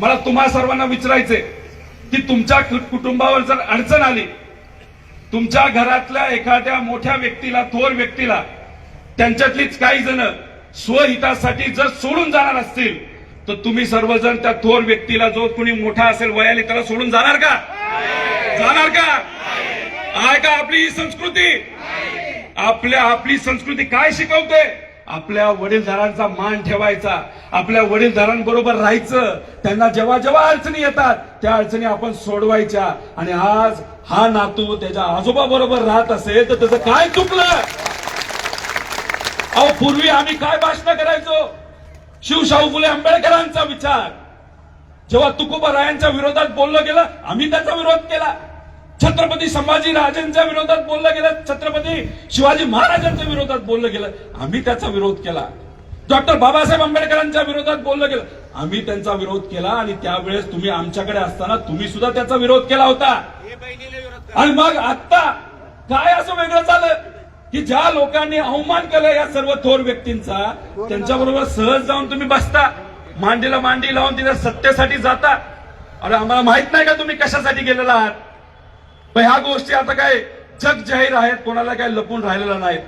मला तुम्हा सर्वांना विचारायचंय की तुमच्या कुटुंबावर जर अडचण आली तुमच्या घरातल्या एखाद्या मोठ्या व्यक्तीला थोर व्यक्तीला त्यांच्यातलीच काही जण स्वहितासाठी जर सोडून जाणार असतील तर तुम्ही सर्वजण त्या थोर व्यक्तीला जो कोणी मोठा असेल वयाने त्याला सोडून जाणार का? जाणार का? आहे का आपली ही संस्कृती? आपल्या आपली संस्कृती काय शिकवते? आपल्या वडीलधारांचा मान ठेवायचा आपल्या वडीलधारांबरोबर राहायचं त्यांना जेव्हा जेव्हा अडचणी येतात त्या अडचणी आपण सोडवायच्या. आणि आज हा नातू त्याच्या आजोबा बरोबर राहत असेल तर त्याचं काय चुकलं? अहो पूर्वी आम्ही काय भाषण करायचो? शिवशाहू फुले आंबेडकरांचा विचार. जेव्हा तुकोबारायांच्या विरोधात बोललं गेलं आम्ही त्याचा विरोध केला. छत्रपती संभाजी राजांच्या विरोधात बोललं गेलं छत्रपती शिवाजी महाराजांच्या विरोधात बोललं गेलं आम्ही त्याचा विरोध केला. डॉक्टर बाबासाहेब आंबेडकरांच्या विरोधात बोललं गेलं आम्ही त्यांचा विरोध केला आणि त्यावेळेस तुम्ही आमच्याकडे असताना तुम्ही सुद्धा त्याचा विरोध केला होता. आणि मग आता काय असं वेगळं झालं? की ज्या लोकांनी अवमान केलं या सर्व थोर व्यक्तींचा त्यांच्याबरोबर सहज जाऊन तुम्ही बसता. मांडीला मांडी लावून तिथे सत्तेसाठी जाता. अरे आम्हाला माहीत नाही का तुम्ही कशासाठी गेलेला आहात? ह्या गोष्टी आता काय जग जाहीर आहेत कोणाला काय लपून राहिलेला नाहीत.